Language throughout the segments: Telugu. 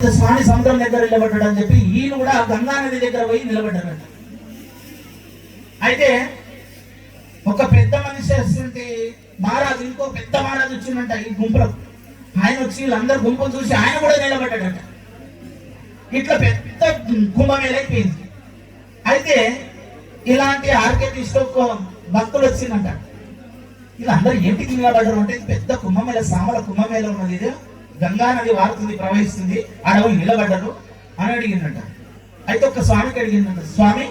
స్వామి సముద్రం దగ్గర నిలబడ్డాడు అని చెప్పి ఈయన కూడా గంగా నది దగ్గర పోయి నిలబడ్డారట అయితే ఒక పెద్ద మనిషి వస్తుంటే మహారాజు ఇంకో పెద్ద మహారాజు వచ్చిందంట ఈ గుంపులో. ఆయన వచ్చి వీళ్ళందరూ గుంపును చూసి ఆయన కూడా నిలబడ్డాడంట. ఇట్లా పెద్ద కుంభమేలైపోయింది అయితే ఇలాంటి ఆర్కే తీసుకో భక్తులు వచ్చిందంట. వీళ్ళందరూ ఏంటికి నిలబడ్డారు అంటే ఇది పెద్ద కుంభమేళ సామల కుంభమేళ ఉన్నది ఇది. గంగా నది వారుతుంది ప్రవహిస్తుంది. అడవులు నిలబడ్డరు. అని అడిగిందంట. అయితే ఒక స్వామికి అడిగిందంట స్వామి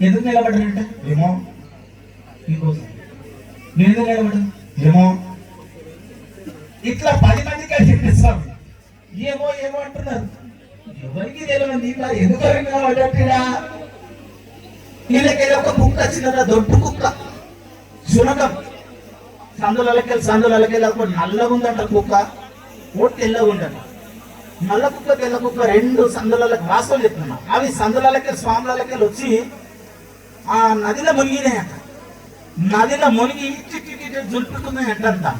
ఎందుకు నిలబడ్డారంట? ఏమో ఇంకోసారి నేను ఎందుకు నిలబడ్డా ఏమో ఇట్లా పది మందికి అడిగింది స్వామి. ఏమో ఏమో అంటున్నారు. ఎవరికి తెలియదు ఇట్లా ఎందుకు నిలబడ్డట్టురా వీళ్ళకెళ్ళి ఒక కుక్క చిన్న దొడ్డు కుక్క. శునకం. సందులకి సందులకి నల్లగుందంట ఉందంట కుక్క. ఓ తెల్లగా ఉందంట నల్ల కుక్క తెల్ల కుక్క రెండు సందులకి వాస్తవం చెప్తున్నా. అవి సందులకి స్వాములకి వచ్చి ఆ నదిలో మునిగినాయంట. నదిలో మునిగి ఇచ్చి జులుపుతున్నాయి అంటంతా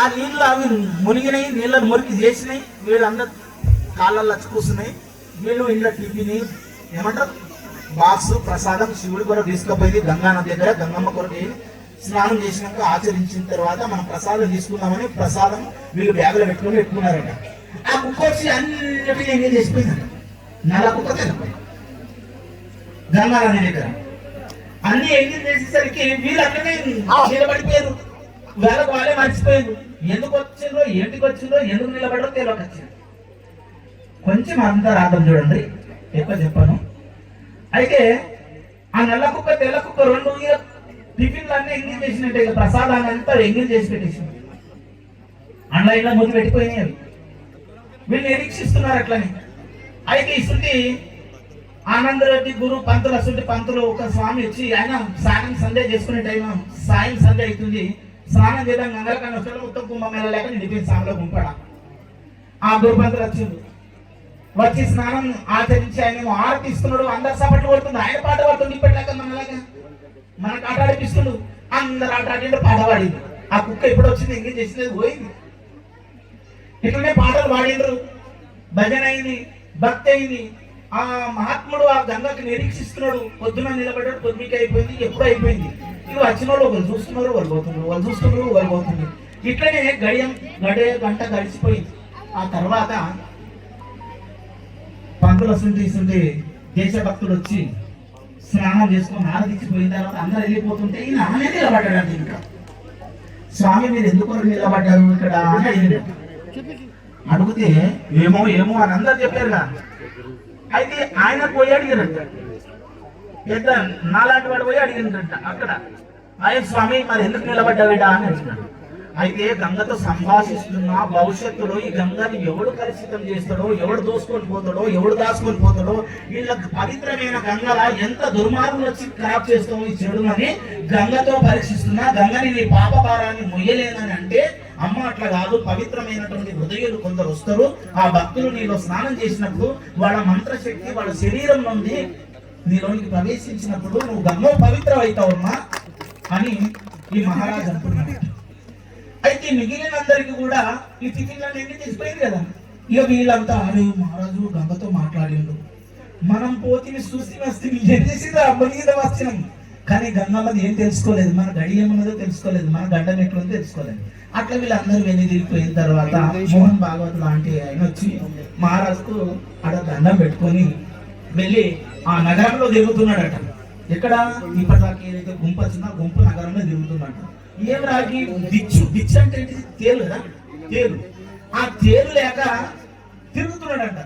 ఆ నీళ్ళు అవి మునిగినాయి నీళ్ళని మురికి చేసినాయి. వీళ్ళందరూ కాళ్ళల్లో వచ్చి కూర్చున్నాయి. వీళ్ళు ఇంట్లో టిఫిని ఏమంటారు? బాక్స్ ప్రసాదం శివుడి కొరకు తీసుకుపోయింది గంగా నది దగ్గర గంగమ్మ కొరకు వెళ్ళి స్నానం చేసినాక ఆచరించిన తర్వాత మనం ప్రసాదం తీసుకుందామని ప్రసాదం వీళ్ళు బ్యాగులో పెట్టుకొని పెట్టుకున్నారట. ఆ కుక్క వచ్చి అన్నిటినీ ఎంగేజ్ చేసిపోయిందంట నల్ల కుక్క తెలిపోయింది గంగా దగ్గర. అన్ని ఎంగిల్ చేసేసరికి వీళ్ళు అక్కడే నిలబడిపోయారు. వేలకు వాళ్ళే మర్చిపోయారు. ఎందుకు వచ్చిందో ఏంటికి వచ్చిందో ఎందుకు నిలబడో తెలియక వచ్చింది. కొంచెం అంతరార్థం చూడండి. ఎక్కువ చెప్పాను. అయితే ఆ నల్ల కుక్క తెల్ల కుక్క రెండు టిఫిన్లు అన్నీ ఎంగిల్ చేసినట్టే ప్రసాదాన్ని అంతా ఎంగిల్ చేసి పెట్టేసింది ఆన్లైన్లో ముందు పెట్టిపోయినాయి అవి? వీళ్ళు నిరీక్షిస్తున్నారు అట్లని. అయితే ఇసుంటి ఆనందరెడ్డి గురు పంతులు అసలు పంతులు ఒక స్వామి వచ్చి ఆయన స్నానం సంధ్య చేసుకునే టైం సాయం సంధ్య అవుతుంది. స్నానం చేయడం గంగలకన్నా వస్తాడు మొత్తం కుంభమేళ లేక నిండిపోయింది స్వామిలో గుంపడ. ఆ గురు పంతులు వచ్చింది వచ్చి స్నానం ఆచరించి ఆయన ఆరతిస్తున్నాడు అందరు సపట్లు పడుతుంది ఆయన పాట పడుతుంది మనకు ఆట ఆడిపిస్తుండు. అందరు ఆట ఆడిండు పాట పాడింది ఆ కుక్క ఎప్పుడు వచ్చింది ఎంగేజ్ చేసినది పోయింది. ఇట్లనే పాటలు పాడిండ్రు. భజన అయింది భక్తి అయింది. ఆ మహాత్ముడు ఆ గంగకి నిరీక్షిస్తున్నాడు. పొద్దున నిలబడ్డాడు పొద్దుకి అయిపోయింది ఎప్పుడు అయిపోయింది. ఇవి వచ్చిన వాళ్ళు ఒకరు చూస్తున్నారు వాళ్ళు పోతున్నారు. వాళ్ళు చూస్తున్నారు వాళ్ళు పోతున్నారు. ఇట్లనే గడియం గడియ గంట గడిచిపోయింది. ఆ తర్వాత పంతులు వస్తుంటే ఇస్తుంటే దేశభక్తుడు వచ్చి స్నానం చేసుకొని ఆరాధించిపోయిన తర్వాత అందరు వెళ్ళిపోతుంటే ఈయన ఆమె నిలబడ్డాడు ఇంకా. స్వామి మీరు ఎందుకు నిలబడ్డారు ఇక్కడ అని అడిగితే ఏమో ఏమో అని అందరు చెప్పారు కదా. అయితే ఆయన పోయి అడిగారంట. పెద్ద నాలాంటి వాడు పోయి అడిగినరంట అక్కడ. ఆయన స్వామి మరి ఎందుకు నిలబడ్డావిడా? అని అడిగినాడు. అయితే గంగతో సంభాషిస్తున్న భవిష్యత్తులో ఈ గంగని ఎవడు కలుషితం చేస్తాడో ఎవడు దోసుకొని పోతాడో ఎవడు దాచుకొని పోతాడో వీళ్ళకి పవిత్రమైన గంగల ఎంత దుర్మార్గులు వచ్చి ఖరాబ్ చేస్తావు ఈ చెడునని గంగతో పరీక్షిస్తున్నా. గంగని నీ పాప భారాన్ని మొయ్యలేనని అంటే అమ్మ అట్లా కాదు పవిత్రమైనటువంటి హృదయులు కొందరు వస్తారు. ఆ భక్తులు నీలో స్నానం చేసినప్పుడు వాళ్ళ మంత్రశక్తి వాళ్ళ శరీరం నుండి నీలోనికి ప్రవేశించినప్పుడు నువ్వు గంగ అవుతావు అమ్మా అని ఈ మహారాజు అంటున్నాడు. అయితే మిగిలినందరికి కూడా ఈ టిఫిన్లను ఎన్ని తీసిపోయింది కదా. ఇక వీళ్ళంతా అరే మహారాజు గంగతో మాట్లాడిండు. మనం పోతిని చూసి వస్తే ఏం చేసిందో అమ్మనీద వచ్చినాం కానీ గంగమ్మది ఏం తెలుసుకోలేదు. మన గడి ఏమన్నదో తెలుసుకోలేదు. మన గడ్డం ఎట్లుందో తెలుసుకోలేదు. అట్లా వీళ్ళందరూ వెని తర్వాత మోహన్ భాగవత్ లాంటి ఆయన వచ్చి మహారాజుకు ఆడ దండం పెట్టుకొని వెళ్ళి ఆ నగరంలో తిరుగుతున్నాడట. ఎక్కడ? ఇప్పటిదాకా ఏదైతే గుంపు వచ్చిందో గుంపు నగరంలో తిరుగుతున్నాడు ఏం రాగి? దిచ్చు. దిచ్చు అంటే తేలు కదా తేలు. ఆ తేలు లేక తిరుగుతున్నాడంట.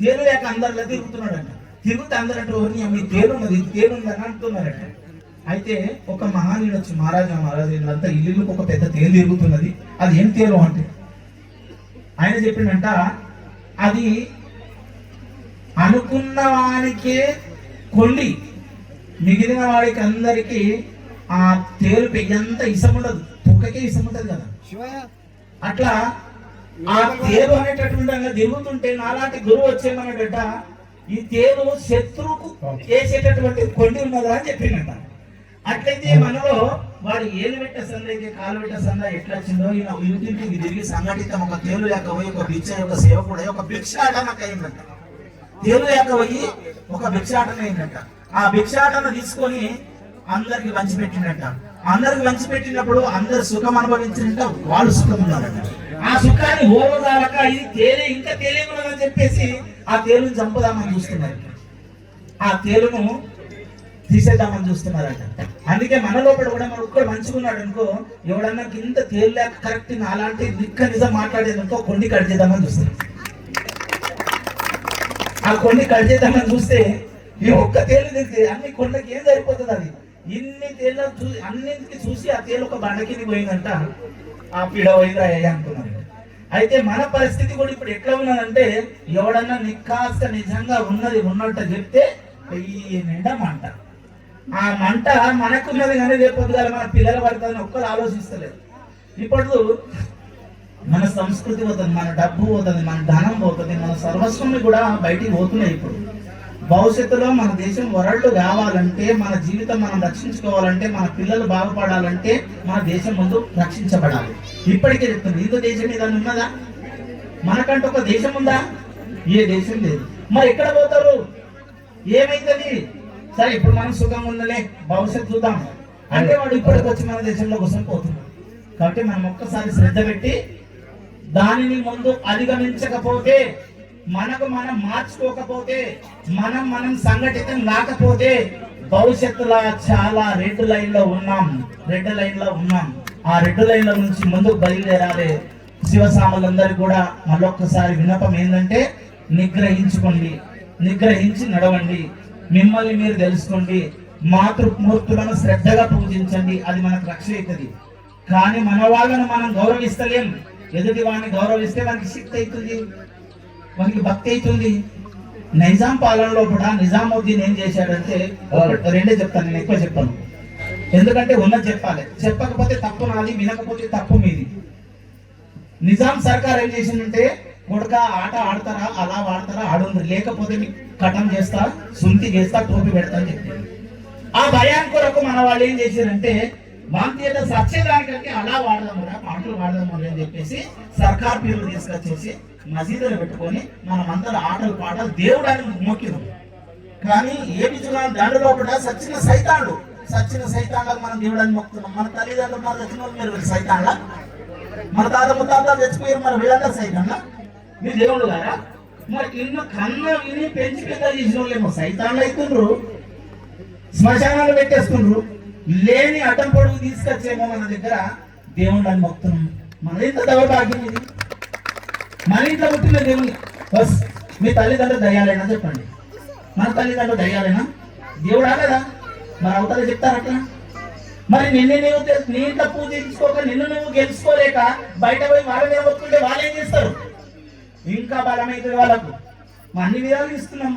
తేలు లేక అందరిలో తిరుగుతున్నాడంట. తిరుగుతే అందరంటే ఎవరిని మీ తేలు ఉన్నది తేలు అంటున్నారట. అయితే ఒక మహానీయుడు వచ్చి మహారాజా మహారాజు వీళ్ళంతా ఇల్లు ఒక పెద్ద తేలు తిరుగుతున్నది. అది ఏం తేలు అంటే? ఆయన చెప్పిండంట అది అనుకున్న వానికే కొండి మిగిలిన వాడికి అందరికీ ఆ తేలు పెయ్యంత ఇసం ఉండదు కుక్కకే ఇసం ఉంటది కదా అట్లా ఆ తేలు అనేటటువంటి దిగుతుంటే నాలాంటి గురువు వచ్చేమన్నాడట ఈ తేలు శత్రువుకు వేసేటటువంటి కొండి ఉన్నదా అని చెప్పిండట అట్లయితే మనలో వాడు ఏలు పెట్టే సంద అయితే కాలు పెట్టే సంద ఎట్లా వచ్చిందో ఈయన ఇంటింటికి తిరిగి సంఘటితం ఒక తేలు లేక పోయి ఒక భిక్ష ఒక సేవకుడు ఒక భిక్షాటనకు అయిందంట. తేలు లేక పోయి ఒక భిక్షాటన అయిందంట. ఆ భిక్షాటన తీసుకొని అందరికి మంచి పంచిపెట్టిండంట అందరికి పంచిపెట్టినప్పుడు అందరు సుఖం అనుభవించినట్ట వాళ్ళు సుఖం ఉన్నారంట. ఆ సుఖాన్ని ఓర్వదాలక ఇది తేలే ఇంకా తేలేకున్నదని చెప్పేసి ఆ తేలుని చంపుదామని చూస్తున్నారు. ఆ తేలును తీసేద్దామని చూస్తున్నారంట. అందుకే మన లోపల కూడా మన ఒక్కడు మంచుకున్నాడు అనుకో ఎవడన్నా ఇంత తేలిలేక కరెక్ట్ అలాంటి నిక్క నిజం మాట్లాడేది అనుకో కొన్ని కట్ చేద్దామని చూస్తారు ఆ కొన్ని కట్ చేద్దామని చూస్తే ఈ ఒక్క తేలు దిగితే అన్ని కొండకి ఏం సరిపోతుంది అది? ఇన్ని తేళ్ళ చూసి అన్నింటికి చూసి ఆ తేలు ఒక బండ కింద పోయిందంట. ఆ పీడ పోయిందా అంటున్నారు అయితే మన పరిస్థితి కూడా ఇప్పుడు ఎట్లా ఉన్నదంటే ఎవడన్నా నిక్కాస్త నిజంగా ఉన్నది ఉన్నట్టు చెప్తే పెయ్యి నిండా మంట. ఆ మంట మనకున్నది కానీ రేపు కదా మన పిల్లలు పడుతుందని ఒక్కరు ఆలోచిస్తలేదు. ఇప్పుడు మన సంస్కృతి పోతుంది మన డబ్బు పోతుంది మన ధనం పోతుంది మన సర్వస్వం కూడా బయటికి పోతున్నాయి ఇప్పుడు. భవిష్యత్తులో మన దేశం వరల్డ్ కావాలంటే మన జీవితం మనం రక్షించుకోవాలంటే మన పిల్లలు బాగుపడాలంటే మన దేశం ముందు రక్షించబడాలి. ఇప్పటికే చెప్తుంది ఇంత దేశం ఏదైనా ఉన్నదా? మనకంటూ ఒక దేశం ఉందా? ఏ దేశం లేదు. మరి ఎక్కడ పోతారు? ఏమైతుంది? సరే ఇప్పుడు మనం సుఖంగా ఉందలే భవిష్యత్తు చూద్దాం. అంటే వాడు ఇప్పటికి వచ్చి మన దేశంలో కోసం పోతున్నాడు కాబట్టి మనం ఒక్కసారి శ్రద్ధ పెట్టి దానిని ముందు అధిగమించకపోతే మనకు మనం మార్చుకోకపోతే మనం మనం సంఘటితం కాకపోతే భవిష్యత్తులో చాలా రెడ్ లైన్లో ఉన్నాం. రెడ్ లైన్లో ఉన్నాం. ఆ రెడ్ లైన్లో నుంచి ముందుకు బయలుదేరాలి. శివసాములందరూ కూడా మళ్ళొక్కసారి విన్నపం ఏంటంటే నిగ్రహించుకోండి. నిగ్రహించి నడవండి. మిమ్మల్ని మీరు తెలుసుకోండి. మాతృమూర్తులను శ్రద్ధగా పూజించండి. అది మనకు రక్ష అవుతుంది. కానీ మన వాళ్ళను మనం గౌరవిస్తలేం. ఎదుటి వాడిని గౌరవిస్తే మనకి శక్తి అవుతుంది. మనకి భక్తి అవుతుంది. నిజాం పాలనలో కూడా నిజాముద్దీన్ ఏం చేశాడంటే రెండే చెప్తాను నేను ఎక్కువ చెప్పాను. ఎందుకంటే ఉన్నది చెప్పాలి. చెప్పకపోతే తప్పు నాది వినకపోతే తప్పు మీది. నిజాం సర్కార్ ఏం చేసిందంటే కొడుక ఆట ఆడతారా అలా వాడతారా ఆడుంది లేకపోతే మీకు కటం చేస్తా సుంతి చేస్తా టోపీ పెడతా అని చెప్పింది ఆ భయాన్ని కొరకు మన వాళ్ళు ఏం చేశారంటే వాంతీయత సచ్చేదానికంటే అలా వాడదామరా పాటలు వాడదామని అని చెప్పేసి సర్కార్ పేరు తీసుకొచ్చేసి మసీదులు పెట్టుకొని మనం ఆటలు పాటలు దేవుడు అని మొక్కినాం కానీ ఏ విధంగా దాని లోపల సచ్చిన సైతాడు సచ్చిన సైతాన్లకు మనం దేవుడు మొక్కుతున్నాం. మన తల్లిదండ్రులు మన చచ్చిన వాళ్ళు మీరు వీళ్ళు మన తాత ముత్తాత చచ్చిపోయారు మరి వీళ్ళందరూ సైతాన్లా? మీరు దేవుడు గారా మరి ఇన్న కన్న విని పెంచి పెద్ద చేసిన వాళ్ళేమో సైతాన్లు అవుతుండ్రు శ్మశానాలు పెట్టేస్తుండ్రు. లేని అడ్డం పొడుగు తీసుకొచ్చేమో మన దగ్గర దేవుడు అని మొక్కుతున్నాం. మన ఇంత దౌర్భాగ్యం ఇది? మన ఇంట్లో పుట్టిన దేవుని బస్ మీ తల్లిదండ్రులు దయ్యాలేనా చెప్పండి. మన తల్లిదండ్రులు దయ్యాలేనా? దేవుడా కదా? మరి అవతల చెప్తారట మరి నిన్ను నువ్వు నీ ఇంట్లో పూజించుకోక నిన్ను నువ్వు గెలుచుకోలేక బయట పోయి వాళ్ళ మీద మొక్కుంటే వాళ్ళు ఏం చేస్తారు? ఇంకా బలమైతుంది వాళ్ళకు. అన్ని విధాలు ఇస్తున్నాం